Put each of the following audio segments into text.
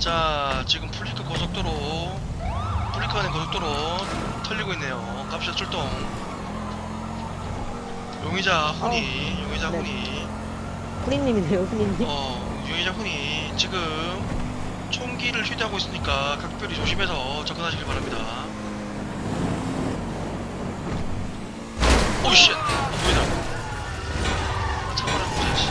자 지금 풀리크 고속도로 풀리크 안의 고속도로 털리고 있네요. 갑시다 출동. 용의자 훈이 용의자 네. 훈이. 후니님이네요, 후니님. 어 용의자 훈이. 지금 총기를 휴대하고 있으니까 각별히 조심해서 접근하시길 바랍니다. 오쉣 보이다 참아라 보자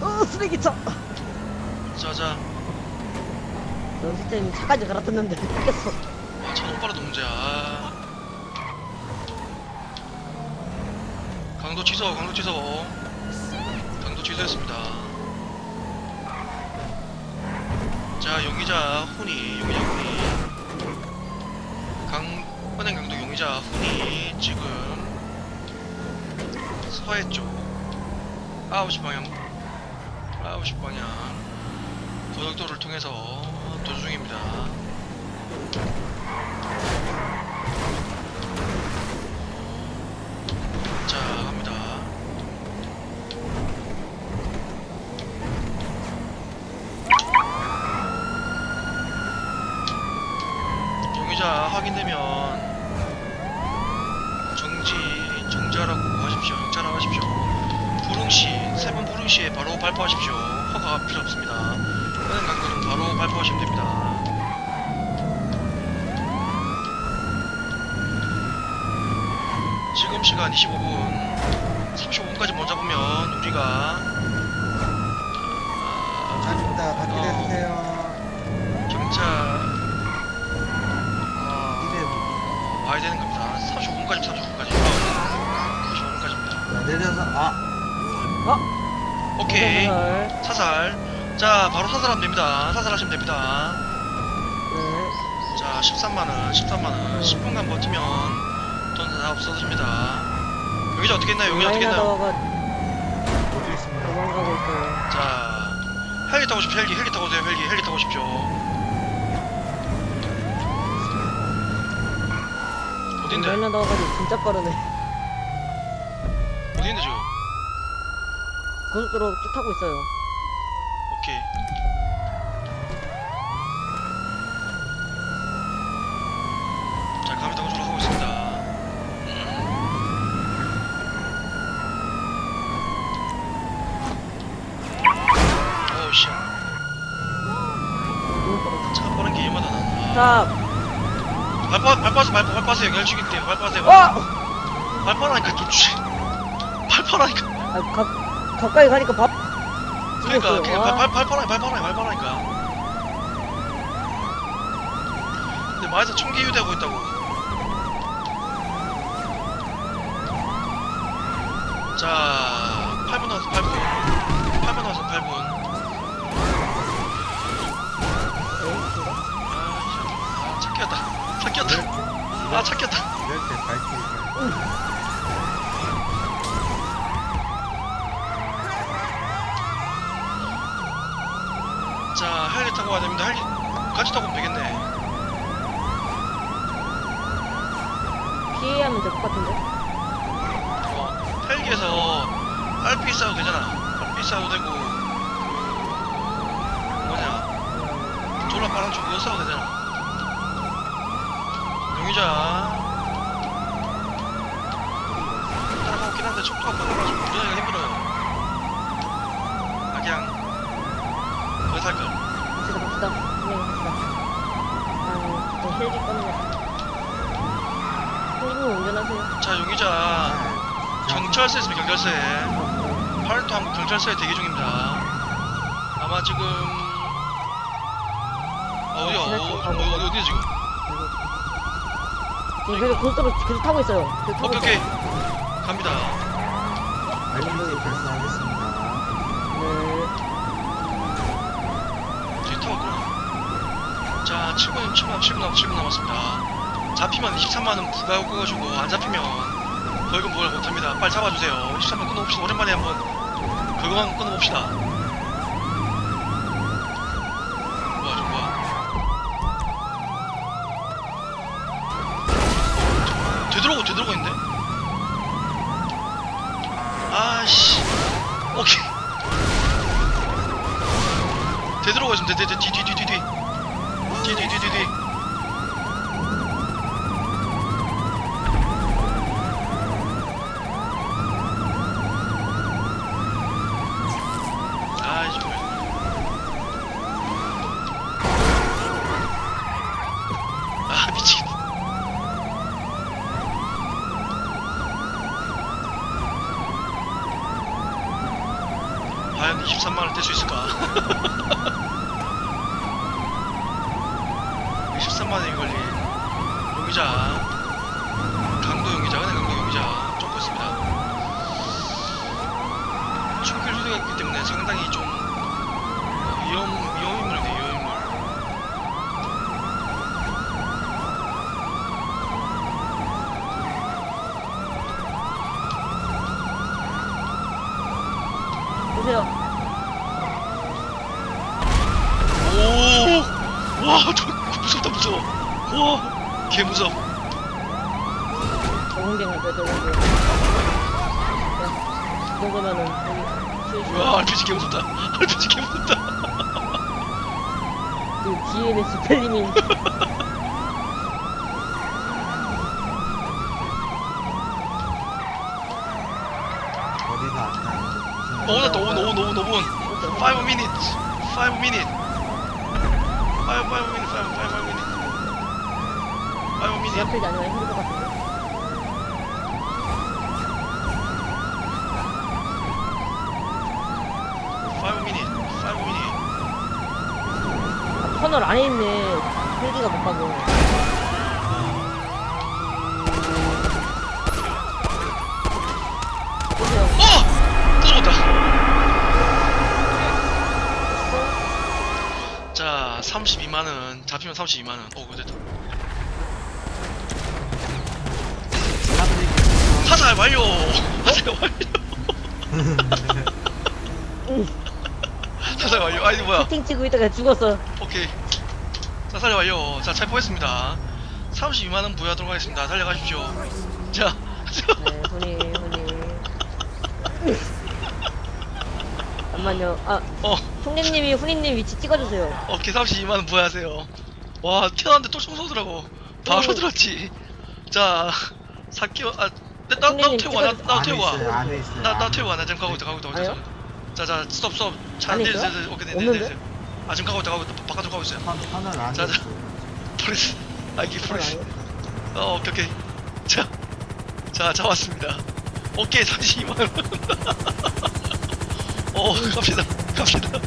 어, 쓰레기차! 자자 연습생 차까지 갈아탔는데 뺏겼어. 아, 차는 빨라도 문제야. 아. 강도 취소, 강도 취소. 강도 취소했습니다. 자, 용의자 훈이, 용의자 훈이. 강, 은행 강도 용의자 훈이 지금 서해 쪽 9시 방향, 9시 방향 고속도로를 통해서 도주 중입니다. 자, 갑니다. 용의자 확인되면 정지, 정지하라고 하십시오. 정지하라고 하십시오. 부릉시, 세번 부릉시에 바로 발포하십시오. 허가가 필요 없습니다. 발포하시면 됩니다. 지금 시간 25분 35분까지 못 잡으면 우리가 아. 밖에 어. 내주세요. 경찰 어, 와야 되는 겁니다 35분까지 35분까지 35분까지입니다 자, 내려서 아 어? 오케이 네. 사살 자 바로 사살하면 됩니다. 사살하시면 됩니다. 네. 자 13만원 13만원. 10분간 버티면 돈 다 없어집니다. 여기자 어떻게 했나요? 여기 어떻게 했나요? 라이나다가 어디 있습니다. 도망가고 있어요. 자 헬기 타고 싶죠 헬기 헬기 타고 오세요. 헬기 헬기 타고 싶죠 어딘데? 라이나다가 진짜 빠르네. 어딘데 지금? 고속도로 쭉 타고 있어요. 오케이. 자 감이 당구조로 하고 있습니다. 오우 씨 차 빠른 게 이마다 나나 자, 발파 발파서 발파 발파서 연결 죽일게요 발파서 어! 발파라니까 발파라니까. 아, 가, 가까이 가니까 밥. 그러니까. 그냥 와. 발, 발, 발파라 발파라 발파라니까. 근데 마에서 총기 유대하고 있다고. 자 8분 남았어 8분. 8분 남았어 8분. 아 찾겼다. 찾겼다. 아 찾겼다. 이럴 때 밝히 자 헬기 타고 가야 됩니다 헬기 같이 타고 오면 되겠네 피해야면 될 것 같은데. 어, 헬기에서 RP 싸도 되잖아. RP 싸도 되고 뭐냐 졸라 빠른 쪽 그거 싸도 되잖아. 용의자 따라가고 있긴 한데 속도가 빨라가지고 운전하기가 힘들어요. 아 그냥 거기 살걸. 갑시다, 갑시다. 그냥 갑시다. 운전하세요. 자 용의자 경찰서에 있습니다 경찰서에. 팔토항 경찰서에 대기 중입니다. 아마 지금 어, 어디야? 어, 어, 어디 어디야 지금? 지금 계속 고속도로 계속 타고 있어요. 계속 타고 오케이 오케이 있어요. 갑니다. 알림이 발송하겠습니다. 네. 뒤에 타고 있구나. 자 7분 7분 남 7분 남 7분 남았습니다. 잡히면 23만 원 부과 끄가지고 안 잡히면 벌금 부과를 못합니다. 빨리 잡아주세요. 23만 끊어봅시다. 오랜만에 한번 그거만 끊어봅시다. 저 뭐야? 되돌아오고 되돌아오고 있는데? 아씨 오케이 되돌아가 있으면 돼돼뒤뒤뒤 뒤뒤 뒤뒤뒤뒤뒤 아이 정말 아 미치겠네. 과연 23만원 뗄 수 있을까 23만원이 걸린 용의자 강도 용의자 은행 강도 용의자 쫓고 있습니다 출길 소리가 있기 때문에 상당히 좀 위험 위험 인물인데 위험 인물 보세요. 오! 와, 저 무섭다 무서워. 와, 개 무섭. 적응된 거죠, 적응된. 이 정도면은 여기 와, RPG 개 무섭다. RPG 개 무섭다. 그 뒤에는 스펠링이 어디가 안 나요? 오, 나또 5분, 5분, 5분, 5분. 5 minutes. 5 minutes. 5, 5 minutes, 5, 5 minutes. 5 minutes. 지하필드 아니면 힘들 것 같은데. 터널 안에 있는 헬기가 못 가고. 보세요. 어! 또 죽었다. 자, 32만원. 잡히면 32만원. 오, 그거 됐다. 사살 완료! 사살 완료! 사살 완료. 아니, 뭐야. 채팅 치고 있다가 죽었어. 오케이. 자, 살려 완료. 자, 체포했습니다. 32만 원 부여하도록 하겠습니다. 살려가십시오. 자, 네, 훈이, 훈이. 잠깐만요. 아, 어, 총리님이 훈이님 위치 찍어주세요. 오케이. 32만 원 부여하세요. 와, 튀어나왔는데 또 청소더라고. 바로 오. 들었지. 자, 4개월, 아, 나, 나, 나 형님, 태우고 와. 나, 나 태우고 와. 있어요, 안에 있어요. 나, 나 안에. 태우고 와. 나 지금 가고 있다, 가고 있다, 가고 있다. 아니요? 자, 자, 스톱, 스톱. 차, 안에 내, 있어요? 내, 내, 오케이, 내, 내, 없는데? 내. 아, 지금 가고 있다, 가고 있다. 바깥으로 가고 있어요. 터- 터널 안에 자, 자. 아, 이게 터널 프레스. 안에. 어, 오케이, 오케이. 자, 자, 잡았습니다. 오케이, 32만원. 어, 갑시다, 갑시다.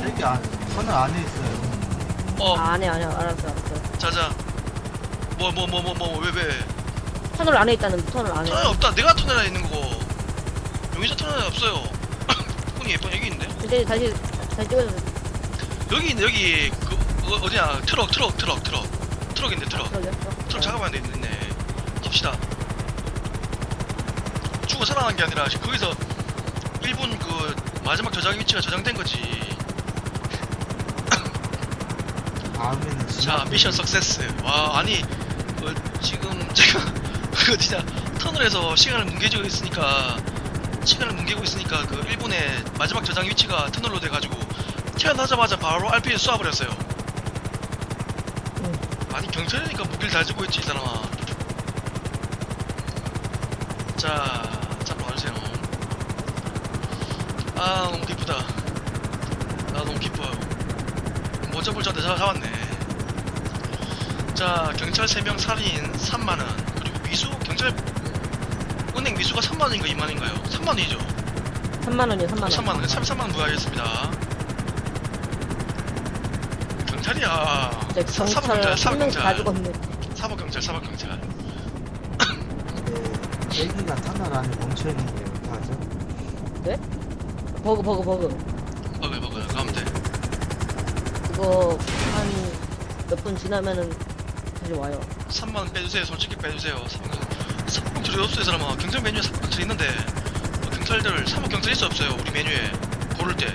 헬기 안, 터널 안에 있어요. 어, 아, 안에, 안에, 알았어, 알았어. 자, 자. 뭐, 뭐, 뭐, 뭐, 뭐, 왜, 왜. 터널 안에 있다는 터널 안에. 터널 없다. 내가 터널에 있는 거고. 용의자 터널에 없어요. 형이 예쁜 여기 있는데? 이제 다시, 다시 찍어주세요. 여기 있네, 여기. 그, 어, 어디야? 트럭, 트럭, 트럭, 트럭. 트럭인데, 트럭. 그러게요. 트럭 작업하는 데 있네. 갑시다. 죽어 살아난 게 아니라 거기서 일본 그 마지막 저장 위치가 저장된 거지. 다음에는 자, 미션 석세스. 와, 아니, 그, 지금 제가 그 진짜 터널에서 시간을 뭉개지고 있으니까 시간을 뭉개고 있으니까 그 일본의 마지막 저장 위치가 터널로 돼가지고 태어나자마자 바로 RP에 쏴버렸어요. 응. 아니 경찰이니까 무기를 잘 쥐고 있지 이 사람아. 자, 잡으러 가주세요. 아 너무 기쁘다. 나 너무 기뻐요. 못 잡을 줄 알았는데 잡았네. 자, 경찰 3명 살인 3만원. 그리고 미수? 경찰, 은행 미수가 3만원인가 2만원인가요? 3만원이죠? 3만원이요, 3만원. 3만원. 33만원 부과하겠습니다. 경찰이야. 이제 사- 사법 경찰 경찰, 한 명씩 다 사법 죽었네. 사법 경찰, 사법 경찰. 네, 헬기가 터널 안에 멈춰 있는데 어떡하죠? 버그, 버그, 버그. 먹어요, 먹어요. 가면 돼. 그거 한 몇 분 지나면은 다시 와요. 3만원 빼주세요. 솔직히 빼주세요. 사법- 사법 경찰이 없어요, 이 사람아. 경찰 메뉴에 사법 경찰 있는데, 어, 경찰들, 사법 경찰 있어, 없어요? 우리 메뉴에. 고를 때.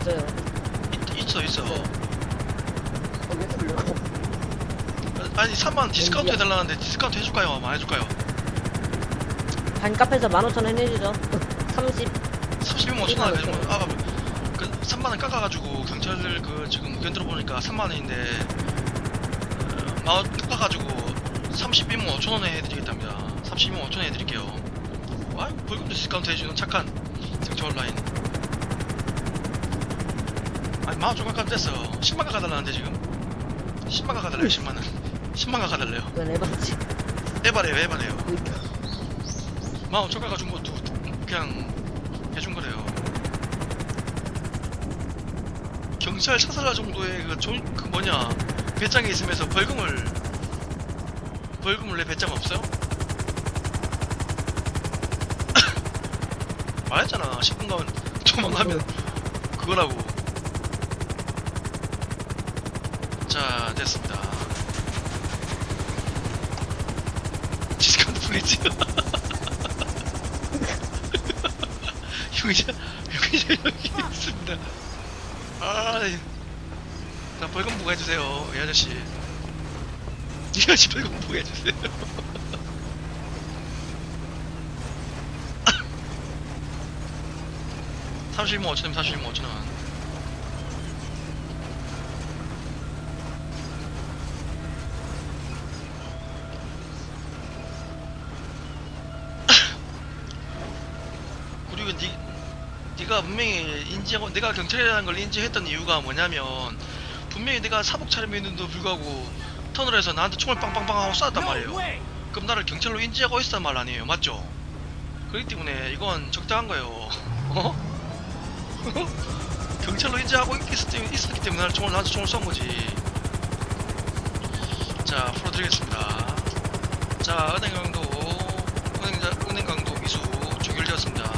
있어요. 있, 있어, 있어. 보려고. 아니 3만 디스카운트. 해달라는데 디스카운트 해줄까요? 안 해줄까요? 반값에서 15,000원 해주죠. 30. 30만 5천 원 해주면 아, 그 3만 원 깎아가지고 경찰들 그 지금 의견 들어보니까 3만 원인데 어, 깎아가지고 32만 5천 원에 해드리겠답니다. 32만 5천 원에 해드릴게요. 와 벌금도 디스카운트 해주는 착한 경찰 온라인. 아니 마음 좀 깎아 됐어. 10만 깎아달라는데 지금 10만 깎아달래요 10만 원. 10만 깎아달래요. 이건 에바지. 에바래요 에바래요. 그러니까. 마음 좀 깎아준 것도 그냥 해준 거래요. 경찰 차살라 정도의 그, 존, 그 뭐냐 배짱이 있으면서 벌금을 벌금을 내 배짱 없어요? 말했잖아. 10분 가면 도망가면 그거라고. 자 됐습니다. 디스카운트 프리즈 용의자 용의자 여기 있습니다. 아, 자 벌금 부과해주세요, 이 아저씨. 이 아저씨 벌금 부과해주세요. 삼십만 오천 원, 삼십만 오천 원. 그리고 니, 네가 분명히 인지하고 내가 경찰이라는 걸 인지했던 이유가 뭐냐면 분명히 내가 사복 차림했는데도 불구하고 턴을 해서 나한테 총을 빵빵빵 하고 쐈단 말이에요. 그럼 나를 경찰로 인지하고 있었단 말 아니에요. 맞죠? 그렇기 때문에 이건 적당한 거예요. 어? 경찰로 인지하고 있었기 때문에 나를 총을, 나한테 총을 쏜 거지. 자 풀어드리겠습니다. 자 은행강도 은행강도 미수 종결되었습니다.